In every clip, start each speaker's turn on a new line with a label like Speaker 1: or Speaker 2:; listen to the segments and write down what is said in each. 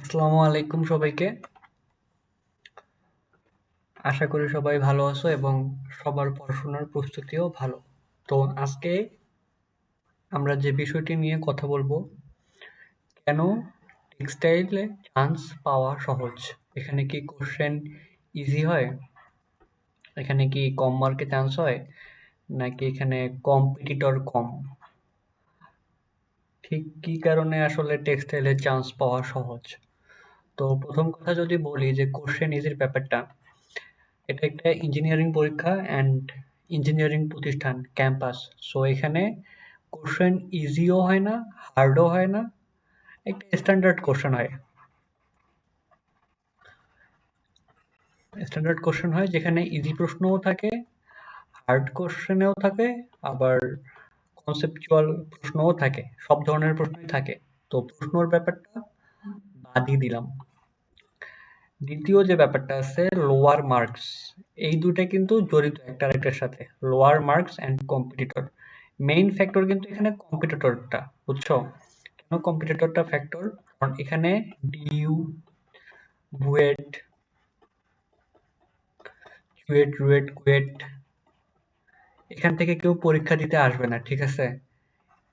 Speaker 1: আসসালামু আলাইকুম সবাইকে। আশা করি সবাই ভালো আছো এবং সবার পড়াশোনার প্রস্তুতিও ভালো। তো আজকে আমরা যে বিষয়টি নিয়ে কথা বলব, কেন টেক্সটাইলে চান্স পাওয়া সহজ? এখানে কি কোশ্চেন ইজি হয়? এখানে কি কম মার্কে চান্স হয়? নাকি এখানে কম্পিটিটর কম? ঠিক কী কারণে আসলে টেক্সটাইলের চান্স পাওয়া সহজ? তো প্রথম কথা যদি বলি যে কোশ্চেন ইজির ব্যাপারটা, এটা একটা ইঞ্জিনিয়ারিং পরীক্ষা অ্যান্ড ইঞ্জিনিয়ারিং প্রতিষ্ঠান ক্যাম্পাস সো এখানে কোশ্চেন ইজিও হয় না হার্ডও হয় না, একটা স্ট্যান্ডার্ড কোশ্চেন হয়। স্ট্যান্ডার্ড কোশ্চেন হয় যেখানে ইজি প্রশ্নও থাকে হার্ড কোশ্চেনেও থাকে, আবার কনসেপচুয়াল প্রশ্নও থাকে, সব ধরনের প্রশ্নই থাকে। তো প্রশ্নর ব্যাপারটা বাদই দিলাম। দ্বিতীয় যে ব্যাপারটা আছে লোয়ার মার্কস এই দুটা কিন্তু জড়িত একটা আরেকটার সাথে। Lower marks and competitor main factor কিন্তু এখানে কম্পিটিটরটা বুঝছ? কেন কম্পিটিটরটা ফ্যাক্টর কারণ এখানে ডিইউ বুয়েট চুয়েট রুয়েট কুয়েট এখান থেকে কেউ পরীক্ষা দিতে আসবে না, ঠিক আছে?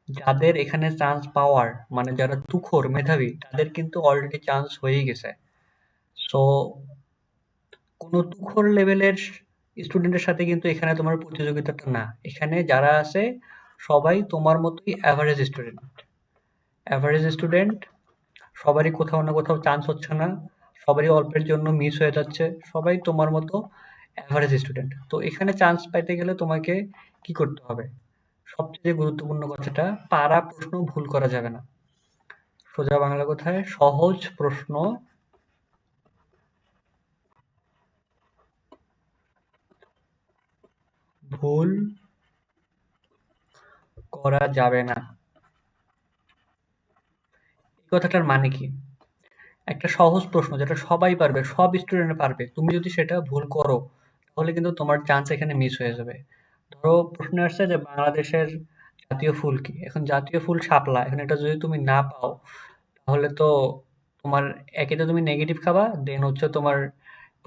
Speaker 1: যাদের এখানে চান্স পাওয়ার মানে যারা তুখোর, মেধাবী, তাদের কিন্তু অলরেডি চান্স হয়েই গেছে। সো কোনো তুখোর লেভেলের স্টুডেন্টের সাথে কিন্তু এখানে তোমার প্রতিযোগিতাটা না। এখানে যারা আছে, সবাই তোমার মতোই অ্যাভারেজ স্টুডেন্ট অ্যাভারেজ স্টুডেন্ট সবারই কোথাও না কোথাও চান্স হচ্ছে না। সবারই অল্পের জন্য মিস হয়ে যাচ্ছে। সবাই তোমার মতো অ্যাভারেজ স্টুডেন্ট তো এখানে চান্স পাইতে গেলে তোমাকে কি করতে হবে? সবচেয়ে গুরুত্বপূর্ণ কথাটা পারা প্রশ্ন ভুল করা যাবে না। সোজা বাংলা কথায়, সহজ প্রশ্ন ভুল করা যাবে না। এই কথাটার মানে কি? একটা সহজ প্রশ্ন যেটা সবাই পারবে, সব স্টুডেন্ট পারবে। তুমি যদি সেটা ভুল করো, তাহলে কিন্তু তোমার চান্স এখানে মিস হয়ে যাবে। ধরো প্রশ্ন আসছে যে বাংলাদেশের জাতীয় ফুল কি? এখন জাতীয় ফুল শাপলা। এখন এটা যদি তুমি না পাও, তাহলে তো তোমার একে তো তুমি নেগেটিভ খাবা দেন হচ্ছে তোমার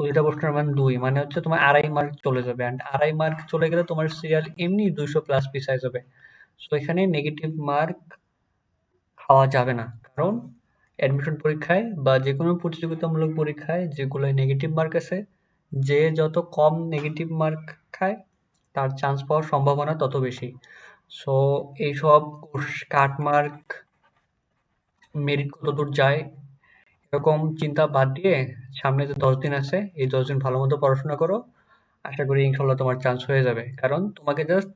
Speaker 1: প্রতিটা প্রশ্নের মান দুই মানে হচ্ছে তোমার আড়াই মার্ক চলে যাবে অ্যান্ড আড়াই মার্ক চলে গেলে তোমার সিরিয়াল এমনি দুইশো প্লাস পিসাই যাবে সো এখানে নেগেটিভ মার্ক খাওয়া যাবে না। কারণ অ্যাডমিশন পরীক্ষায় বা যে কোনো প্রতিযোগিতামূলক পরীক্ষায় যেগুলোয় নেগেটিভ মার্ক আছে, যে যত কম নেগেটিভ মার্ক খায়, তার চান্স পাওয়ার সম্ভাবনা তত বেশি। সো এইসব কাট মার্ক মেরিট কত দূর যায় এরকম চিন্তা বাদ দিয়ে সামনে যে দশ দিন আছে, এই দশ দিন ভালো মতো পড়াশোনা করো। আশা করি ইনশাল্লাহ তোমার চান্স হয়ে যাবে। কারণ তোমাকে জাস্ট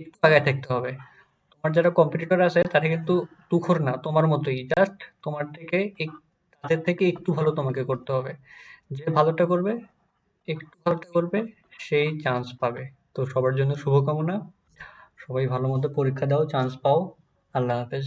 Speaker 1: একটু থাকতে হবে। তোমার যারা কম্পিটিটর আছে, তারা কিন্তু তুখর না, তোমার মতোই। জাস্ট তোমার থেকে তাদের থেকে একটু ভালো তোমাকে করতে হবে। যে ভালোটা করবে, একটু ভালোটা করবে, সেই চান্স পাবে। তো সবার জন্য শুভকামনা। সবাই ভালো মতো পরীক্ষা দাও চান্স পাও। আল্লাহ হাফেজ।